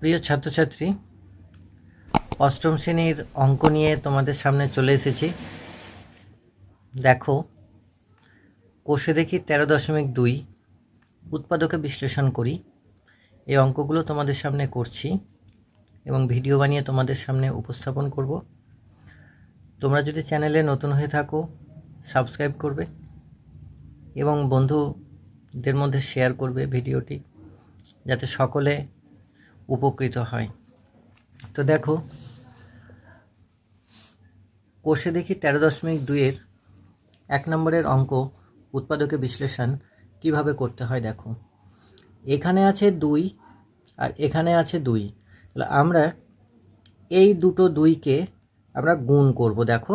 প্রিয় ছাত্রছাত্রী, অষ্টম শ্রেণির অঙ্ক নিয়ে তোমাদের সামনে চলে এসেছি। দেখো, কোষে দেখি তেরো দশমিক দুই, উৎপাদকে বিশ্লেষণ করি। এই অঙ্কগুলো তোমাদের সামনে করছি এবং ভিডিও বানিয়ে তোমাদের সামনে উপস্থাপন করব। তোমরা যদি চ্যানেলে নতুন হয়ে থাকো, সাবস্ক্রাইব করবে এবং বন্ধুদের মধ্যে শেয়ার করবে ভিডিওটি, যাতে সকলে উপকৃত হয়। তো দেখো, কোষে দেখি তেরো দশমিক দুইয়ের এক নম্বরের অঙ্ক উৎপাদকে বিশ্লেষণ কীভাবে করতে হয় দেখো। এখানে আছে দুই আর এখানে আছে দুই। তাহলে আমরা এই দুটো দুইকে আমরা গুণ করব দেখো,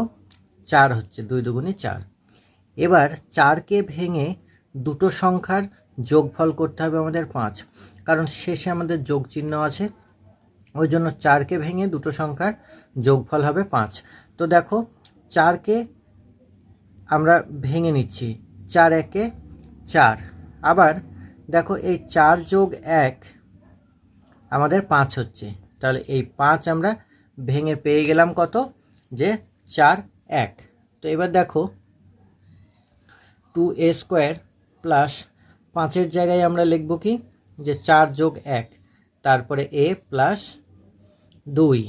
চার হচ্ছে দুই দুগুণে চার। এবার চারকে ভেঙে দুটো সংখ্যার যোগফল করতে হবে আমাদের পাঁচ। কারণ শেষে আমাদের যোগ চিহ্ন আছে। ওই জন্য চারকে ভেঙে দুটো সংখ্যার যোগফল হবে পাঁচ। তো দেখো, চারকে আমরা ভেঙে নিচ্ছি। চার একে চার। আবার দেখো, এই চার যোগ এক আমাদের পাঁচ হচ্ছে। তাহলে এই পাঁচ আমরা ভেঙে পেয়ে গেলাম কত? যে চার এক। তো এবার দেখো টু এ স্কোয়ার প্লাস পাঁচের জায়গায় আমরা লিখব কি? যে চার যোগ এক, তারপরে এ প্লাস দুই।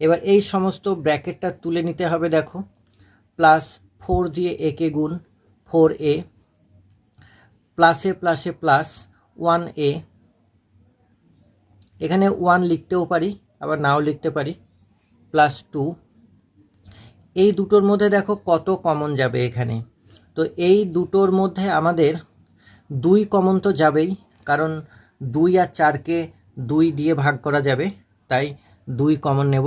এবার এই সমস্ত ব্র্যাকেটটা তুলে নিতে হবে দেখো। প্লাস ফোর দিয়ে একে গুণ ফোর এ প্লাসে প্লাসে প্লাস ওয়ান এ এখানে ওয়ান লিখতেও পারি, আবার নাও লিখতে পারি। প্লাস টু এই দুটোর মধ্যে দেখো কত কমন যাবে এখানে। তো এই দুটোর মধ্যে আমাদের দুই কমন তো যাবেই, কারণ দুই আর চারকে দুই দিয়ে ভাগ করা যাবে, তাই দুই কমন নেব।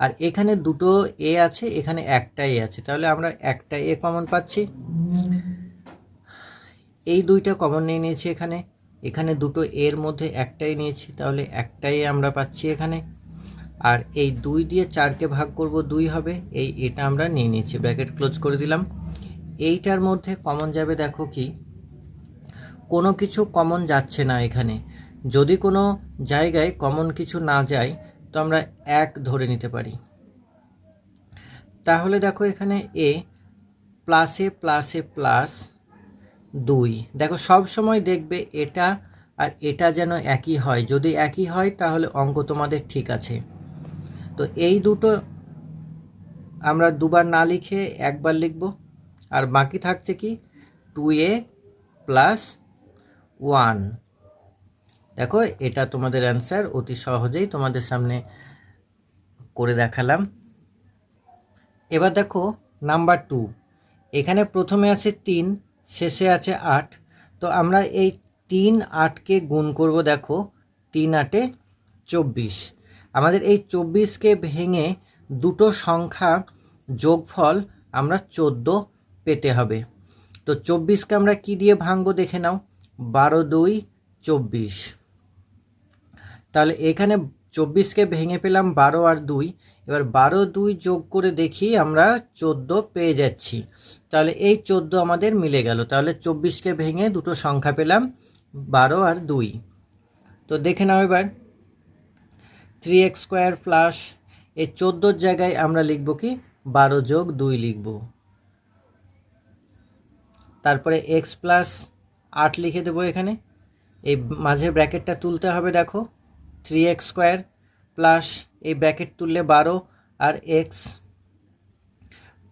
আর এখানে দুটো এ আছে, এখানে একটা এ আছে। তাহলে আমরা একটা এ কমন পাচ্ছি। এই দুইটা কমন নিয়ে নিয়েছি এখানে। এখানে দুটো এর মধ্যে একটাই নিয়েছি, তাহলে একটাই আমরা পাচ্ছি এখানে। আর এই দুই দিয়ে চারকে ভাগ করব দুই হবে, এই এটা আমরা নিয়ে নিয়েছি। ব্র্যাকেট ক্লোজ করে দিলাম। এইটার মধ্যে কমন যাবে, দেখো কি? কোনো কিছু কমন যাচ্ছে না এখানে। যদি কোনো জায়গায় কমন কিছু না যায়, তো আমরা এক ধরে নিতে পারি। তাহলে দেখো এখানে এ প্লাসে প্লাসে প্লাস দুই। দেখো, সব সময় দেখবে এটা আর এটা যেন একই হয়। যদি একই হয়, তাহলে অঙ্ক তোমাদের ঠিক আছে। তো এই দুটো আমরা দুবার না লিখে একবার লিখব। আর বাকি থাকছে কি? Two a plus one. দেখো, এটা তোমাদের অ্যান্সার অতি সহজেই তোমাদের সামনে করে দেখালাম। এবার দেখো নাম্বার টু এখানে প্রথমে আছে তিন, শেষে আছে আট। তো আমরা এই তিন, আটকে গুণ করব, দেখো, তিন, আটে চব্বিশ। আমাদের এই চব্বিশকে ভেঙে দুটো সংখ্যা যোগফল আমরা চোদ্দ পেতে হবে। তো চব্বিশকে আমরা কি দিয়ে ভাঙবো দেখে নাও। বারো দুই চব্বিশ। তাহলে এখানে চব্বিশকে ভেঙে পেলাম বারো আর দুই। এবার বারো দুই যোগ করে দেখি আমরা চোদ্দ পেয়ে যাচ্ছি। তাহলে এই চোদ্দ আমাদের মিলে গেল। তাহলে চব্বিশকে ভেঙে দুটো সংখ্যা পেলাম বারো আর দুই। তো দেখে নাও এবার। থ্রি এক্স স্কোয়ার প্লাস এই চোদ্দোর জায়গায় আমরা লিখব কি? বারো যোগ দুই লিখব। তারপরে এক্স প্লাস আট লিখে দেবো এখানে। এই মাঝের ব্র্যাকেটটা তুলতে হবে, দেখো। থ্রি এক্স স্কোয়ার প্লাস এই ব্র্যাকেট তুললে বারো আর এক্স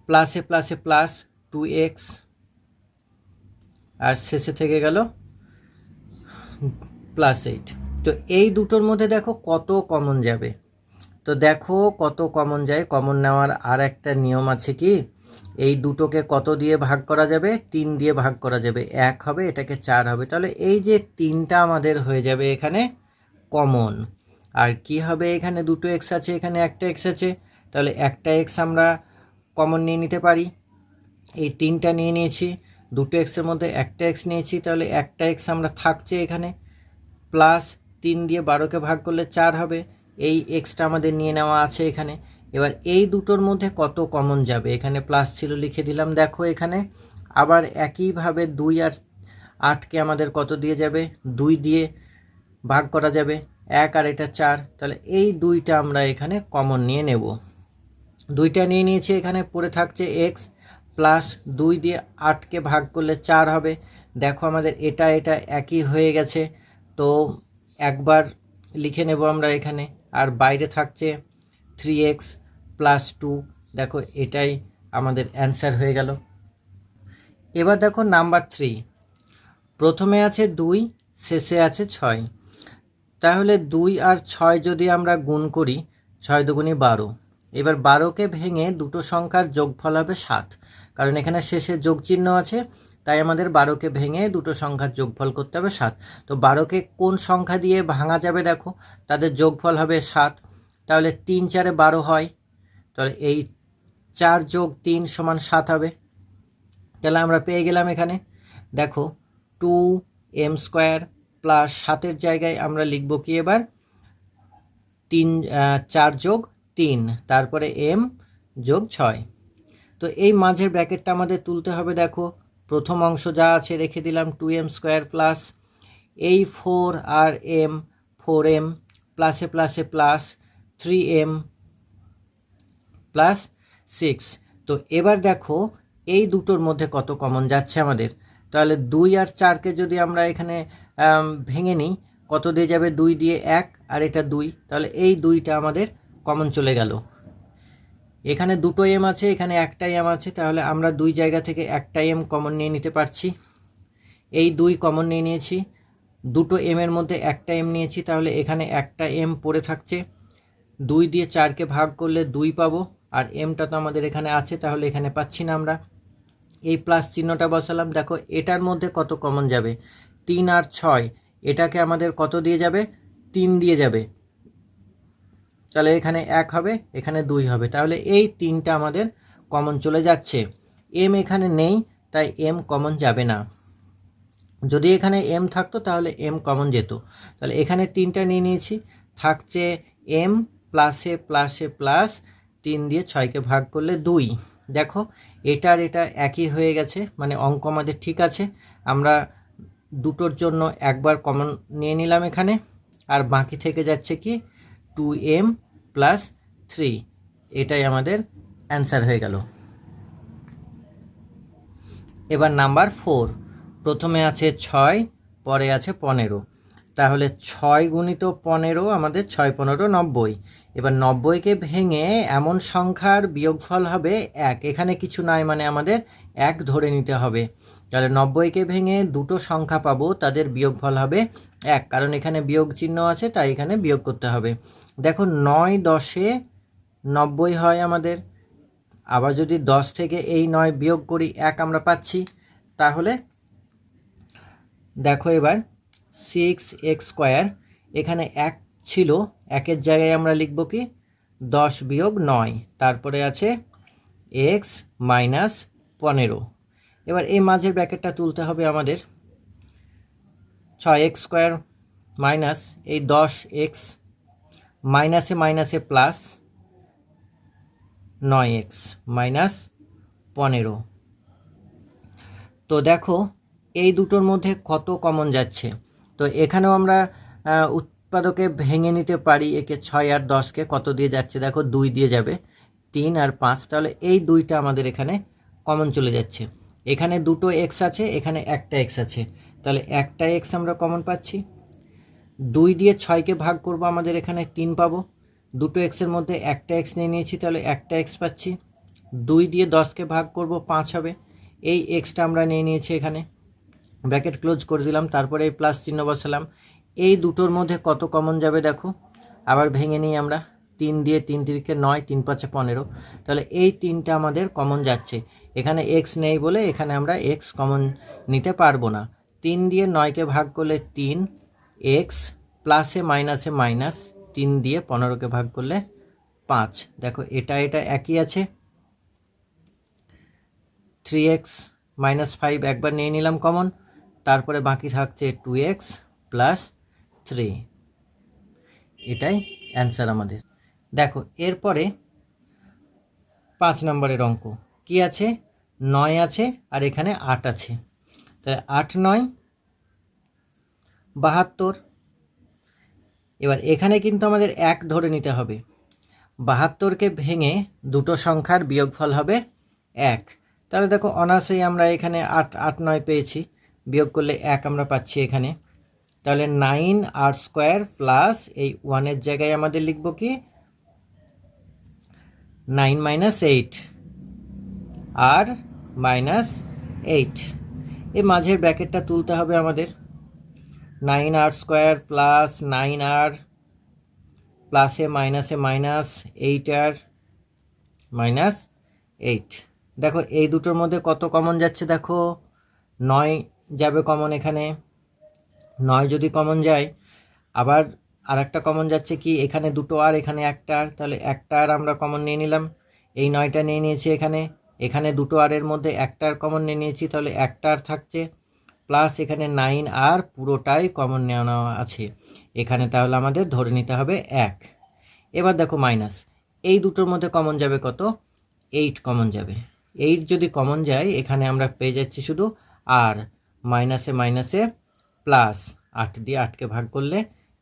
প্লাসে প্লাসে প্লাস টু এক্স আর শেষে থেকে গেল প্লাস এইট তো এই দুটোর মধ্যে দেখো কত কমন যাবে। তো দেখো কত কমন যায়। কমন নেওয়ার আর একটা নিয়ম আছে কি? এই দুটোকে কত দিয়ে ভাগ করা যাবে? তিন দিয়ে ভাগ করা যাবে। এক হবে, এটাকে চার হবে। তাহলে এই যে তিনটা আমাদের হয়ে যাবে এখানে কমন। আর কি হবে এখানে? দুটো এক্স আছে, এখানে একটা এক্স আছে। তাহলে একটা এক্স আমরা কমন নিয়ে নিতে পারি। এই তিনটা নিয়ে নিয়েছি। দুটো এক্সের মধ্যে একটা এক্স নিয়েছি। তাহলে একটা এক্স আমরা থাকছে এখানে। প্লাস তিন দিয়ে বারোকে ভাগ করলে চার হবে। এই এক্সটা আমাদের নিয়ে নেওয়া আছে এখানে। এবার এই দুটোর মধ্যে কত কমন যাবে? এখানে প্লাস ছিল লিখে দিলাম, দেখো এখানে। আবার একইভাবে দুই আর আটকে আমাদের কত দিয়ে যাবে? দুই দিয়ে ভাগ করা যাবে। এক আর এটা চার। তাহলে এই দুইটা আমরা এখানে কমন নিয়ে নেব। দুইটা নিয়ে নিয়েছি, এখানে পড়ে থাকছে এক্স প্লাস দুই দিয়ে আটকে ভাগ করলে চার হবে। দেখো আমাদের এটা এটা একই হয়ে গেছে। তো একবার লিখে নেব আমরা এখানে। আর বাইরে থাকছে থ্রি এক্স প্লাস টু দেখো এটাই আমাদের অ্যান্সার হয়ে গেল। এবার দেখো নাম্বার থ্রি প্রথমে আছে দুই, শেষে আছে ছয়। তাহলে দুই আর ছয় যদি আমরা গুণ করি, ছয় দুগুণি বারো। এবার বারোকে ভেঙে দুটো সংখ্যার যোগফল হবে সাত। কারণ এখানে শেষে যোগ চিহ্ন আছে, তাই আমাদের বারোকে ভেঙে দুটো সংখ্যার যোগফল করতে হবে সাত। তো বারোকে কোন সংখ্যা দিয়ে ভাঙা যাবে দেখো, তাদের যোগফল হবে সাত। তাহলে তিন চারে বারো হয়। তাহলে এই চার যোগ তিন সমান সাত হবে। তাহলে আমরা পেয়ে গেলাম এখানে। দেখো টু এম স্কোয়ার প্লাস সাতের জায়গায় আমরা লিখব কি এবার? তিন চার যোগ তিন, তারপরে এম যোগ ছয়। তো এই মাঝের ব্র্যাকেটটা আমাদের তুলতে হবে, দেখো। প্রথম অংশ যা আছে রেখে দিলাম টু এম স্কোয়ার প্লাস এই ফোর আর এম ফোর এম প্লাসে প্লাসে plus three m plus six. তো এবার দেখো, এই দুটোর মধ্যে কত কমন যাচ্ছে আমাদের? তাহলে দুই আর চারকে যদি আমরা এখানে ভেঙে নিই, কত দিয়ে যাবে? দুই দিয়ে এক, আর এটা দুই। তাহলে এই দুইটা আমাদের কমন চলে গেল। এখানে দুটো এম আছে, এখানে একটা এম আছে, তাহলে আমরা দুই জায়গা থেকে একটা এম কমন নিয়ে নিতে পারছি। এই দুই কমন নিয়ে নিয়েছি। দুটো এম এর মধ্যে একটা এম নিয়েছি, তাহলে এখানে একটা এম পড়ে থাকছে। দুই দিয়ে চারকে ভাগ করলে দুই পাবো, আর এমটা তো আমাদের এখানে আছে, তাহলে এখানে পাচ্ছি না আমরা। এই প্লাস চিহ্নটা বসালাম। দেখো, এটার মধ্যে কত কমন যাবে? তিন আর ছয়, এটাকে আমাদের কত দিয়ে যাবে? তিন দিয়ে যাবে। তাহলে এখানে এক হবে, এখানে দুই হবে। তাহলে এই তিনটা আমাদের কমন চলে যাচ্ছে। এম এখানে নেই, তাই এম কমন যাবে না। যদি এখানে এম থাকতো, তাহলে এম কমন যেত। তাহলে এখানে তিনটা নিয়ে নিয়েছি। থাকছে এম প্লাসে প্লাসে প্লাস তিন দিয়ে ছয়কে ভাগ করলে দুই। দেখো এটার এটা একই হয়ে গেছে মানে অঙ্ক আমাদের ঠিক আছে। আমরা দুটোর জন্য একবার কমন নিয়ে নিলাম এখানে। আর বাকি থেকে যাচ্ছে কি? টু এম প্লাস থ্রি এটাই আমাদের অ্যান্সার হয়ে গেল। এবার নাম্বার ফোর প্রথমে আছে ছয়, পরে আছে পনেরো। তাহলে ছয় গুণিত পনেরো আমাদের ছয় পনেরো নব্বই। এবার নব্বইকে ভেঙে এমন সংখ্যার বিয়োগফল হবে এক। এখানে কিছু নাই মানে আমাদের এক ধরে নিতে হবে। তাহলে নব্বইকে ভেঙে দুটো সংখ্যা পাবো, তাদের বিয়োগফল হবে এক। কারণ এখানে বিয়োগ চিহ্ন আছে, তাই এখানে বিয়োগ করতে হবে। দেখো নয় দশে নব্বই হয় আমাদের। আবার যদি দশ থেকে এই নয় বিয়োগ করি এক আমরা পাচ্ছি, তাহলে দেখো এবার সিক্স এক্স স্কোয়ার এখানে এক ছিল, একের জায়গায় আমরা লিখব কি? দশ বিয়োগ নয়। তারপরে আছে এক্স মাইনাস পনেরো। এবার এই মাঝের ব্র্যাকেটটা তুলতে হবে আমাদের। ছয় এক্স স্কোয়ার মাইনাস এই দশ এক্স মাইনাসে মাইনাসে প্লাস নয় এক্স মাইনাস পনেরো। তো দেখো, এই দুটোর মধ্যে কত কমন যাচ্ছে? তো এখানেও আমরা উৎপাদকে ভেঙে নিতে পারি, একে ছয় আর দশকে কত দিয়ে যাচ্ছে? দেখো, দুই দিয়ে যাবে। তিন আর পাঁচ, তাহলে এই দুইটা আমাদের এখানে কমন চলে যাচ্ছে। এখানে দুটো এক্স আছে, এখানে একটা এক্স আছে। তাহলে একটা এক্স আমরা কমন পাচ্ছি। দুই দিয়ে ছয়কে ভাগ করব আমাদের এখানে তিন পাবো। দুটো এক্সের মধ্যে একটা এক্স নিয়ে নিয়েছি, তাহলে একটা এক্স পাচ্ছি। দুই দিয়ে দশকে ভাগ করব, পাঁচ হবে। এই এক্সটা আমরা নিয়ে নিয়েছি এখানে। ব্র্যাকেট ক্লোজ করে দিলাম, তারপরে এই প্লাস চিহ্ন বসালাম। এই দুটোর মধ্যে কত কমন যাবে দেখো? আবার ভেঙে নিই আমরা। তিন দিয়ে তিন তিরিকে নয়, তিন পাঁচে পনেরো। তাহলে এই তিনটা আমাদের কমন যাচ্ছে। এখানে এক্স নেই বলে এখানে আমরা এক্স কমন নিতে পারব না। তিন দিয়ে নয়কে ভাগ করলে তিন এক্স প্লাসে মাইনাসে মাইনাস তিন দিয়ে পনেরোকে ভাগ করলে পাঁচ। দেখো, এটা এটা একই আছে। থ্রি এক্স মাইনাস ফাইভ একবার নিয়ে নিলাম কমন তারপরে বাকি থাকছে টু এক্স প্লাস থ্রি এটাই অ্যান্সার আমাদের। দেখো, এরপরে পাঁচ নম্বরের অঙ্ক। কি আছে? নয় আছে, আর এখানে আট আছে। তাহলে আট, নয়, বাহাত্তর। এবার এখানে কিন্তু আমাদের এক ধরে নিতে হবে। বাহাত্তরকে ভেঙে দুটো সংখ্যার বিয়োগফল হবে এক। তাহলে দেখো অনার্সেই আমরা এখানে আট আট, নয় পেয়েছি। বিয়োগ করলে এক আমরা পাচ্ছি এখানে। তাহলে নাইন আর স্কোয়ার প্লাস এই ওয়ানের জায়গায় আমাদের লিখব কি? নাইন মাইনাস এইট আর মাইনাস এইট এই মাঝের ব্র্যাকেটটা তুলতে হবে আমাদের। নাইন আর স্কোয়ার প্লাস নাইন আর প্লাসে মাইনাসে মাইনাস এইট আর মাইনাস এইট দেখো, এই দুটোর মধ্যে কত কমন যাচ্ছে দেখো? নয় যাবে কমন এখানে। নয় যদি কমন যায়, আবার আর একটা কমন যাচ্ছে কি, এখানে দুটো আর, এখানে একটা আর, তাহলে একটা আর আমরা কমন নিয়ে নিলাম। এই নয়টা নিয়ে নিয়েছি এখানে এখানে দুটো আরের মধ্যে একটা আর কমন নিয়ে নিয়েছি, তাহলে একটা আর থাকছে। প্লাস এখানে নাইন আর পুরোটাই কমন নেওয়া আছে। এখানে তাহলে আমাদের ধরে নিতে হবে এক। এবার দেখো মাইনাস এই দুটোর মধ্যে কমন যাবে কত? এইট কমন যাবে। এইট যদি কমন যায়, এখানে আমরা পেয়ে যাচ্ছি শুধু আর। মাইনাসে মাইনাসে প্লাস আট দিয়ে আটকে ভাগ করলে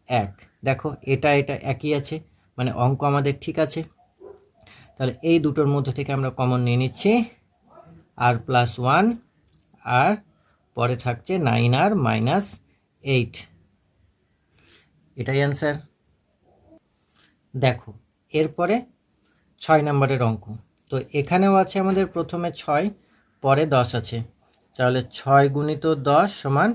এক। দেখো, এটা এটা একই আছে মানে অঙ্ক আমাদের ঠিক আছে। তাহলে এই দুটোর মধ্যে থেকে আমরা কমন নিয়ে নিচ্ছি আর প্লাস ওয়ান আর পরে থাকছে নাইন আর মাইনাস এইট এটাই অ্যান্সার দেখো, এরপরে ছয় নম্বরের অঙ্ক। তো এখানেও আছে আমাদের প্রথমে ছয়, পরে দশ আছে। তাহলে ছয় গুণিত দশ সমান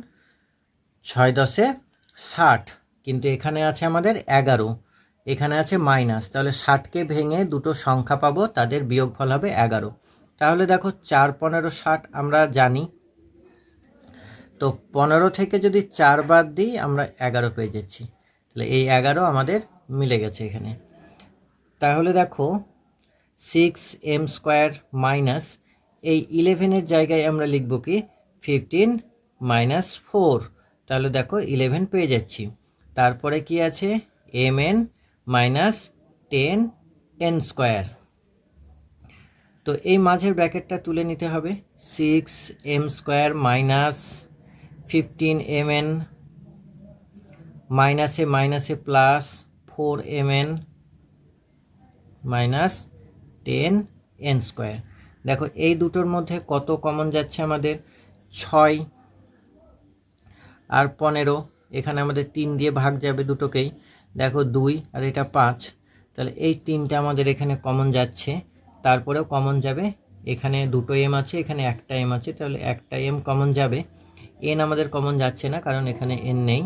ছয় দশে ষাট। কিন্তু এখানে আছে আমাদের এগারো। এখানে আছে মাইনাস। তাহলে ষাটকে ভেঙে দুটো সংখ্যা পাবো, তাদের বিয়োগফল হবে এগারো। তাহলে দেখো চার, পনেরো, ষাট আমরা জানি। তো পনেরো থেকে যদি চার বাদ দিই, আমরা এগারো পেয়ে যাচ্ছি। তাহলে এই এগারো আমাদের মিলে গেছে এখানে। তাহলে দেখো সিক্স এম স্কোয়ার মাইনাস, এই ইলেভেনের জায়গায় আমরা লিখব কি? Fifteen minus four. তাহলে দেখো ইলেভেন পেয়ে যাচ্ছি। তারপরে কি আছে? M n minus ten n square তো এই মাঝের ব্র্যাকেটটা তুলে নিতে হবে। Six m square minus fifteen m n মাইনাসে মাইনাসে plus four m n minus ten n square দেখো এই দুটোর মধ্যে কত কমন যাচ্ছে আমাদের? ছয় আর পনেরো, এখানে আমাদের তিন দিয়ে ভাগ যাবে দুটোকেই। দেখো দুই আর এটা পাঁচ। তাহলে এই তিনটা আমাদের এখানে কমন যাচ্ছে। তারপরেও কমন যাবে। এখানে দুটো এম আছে, এখানে একটা এম আছে, তাহলে একটা এম কমন যাবে। এন আমাদের কমন যাচ্ছে না, কারণ এখানে এন নেই।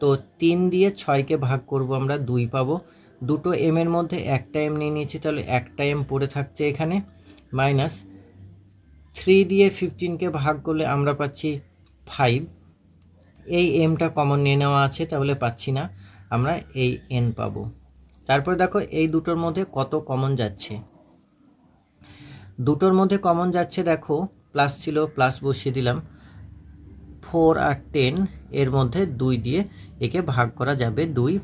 তো তিন দিয়ে ছয়কে ভাগ করব আমরা, দুই পাবো। দুটো এম এর মধ্যে একটা এম নিয়ে নিয়েছি, তাহলে একটা এম পড়ে থাকছে এখানে। মাইনাস থ্রি দিয়ে ফিফটিনকে ভাগ করলে আমরা পাচ্ছি ফাইভ এই এমটা কমন নিয়ে নেওয়া আছে, তাহলে পাচ্ছি না। আমরা এই এন পাবো। তারপরে দেখো, এই দুটোর মধ্যে কত কমন যাচ্ছে? দুটোর মধ্যে কমন যাচ্ছে দেখো প্লাস ছিল প্লাস বসিয়ে দিলাম। ফোর আর টেন এর মধ্যে দুই দিয়ে একে ভাগ করা যাবে দুই।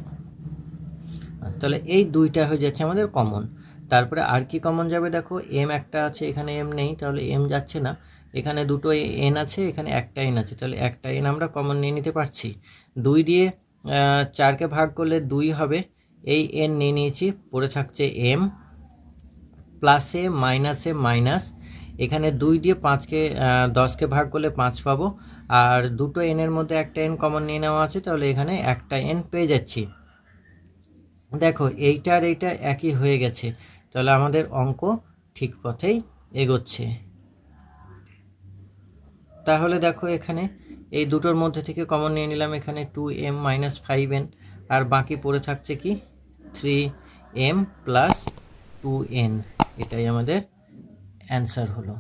তাহলে এই দুইটা হয়ে যাচ্ছে আমাদের কমন তারপরে আর কি কমন যাবে দেখো এম একটা আছে, এখানে এম নেই, তাহলে এম যাচ্ছে না। এখানে দুটো এন আছে, এখানে একটা এন আছে। তাহলে একটা এন আমরা কমন নিয়ে নিতে পারছি। দুই দিয়ে চারকে ভাগ করলে দুই হবে। এই এন নিয়ে নিয়েছি, পড়ে থাকছে এম প্লাসে মাইনাসে মাইনাস এখানে দুই দিয়ে পাঁচকে দশকে ভাগ করলে পাঁচ পাবো। আর দুটো এনের মধ্যে একটা এন কমন নিয়ে নেওয়া আছে, তাহলে এখানে একটা এন পেয়ে যাচ্ছি। দেখো এইটা আর এইটা একই হয়ে গেছে। তাহলে আমাদের অঙ্ক ঠিক পথেই এগোচ্ছে। তাহলে দেখো এখানে এই দুটোর মধ্যে থেকে কমন নিয়ে নিলাম এখানে two m minus five n আর বাকি পড়ে থাকছে কি three m plus two n এটাই আমাদের অ্যান্সার হলো।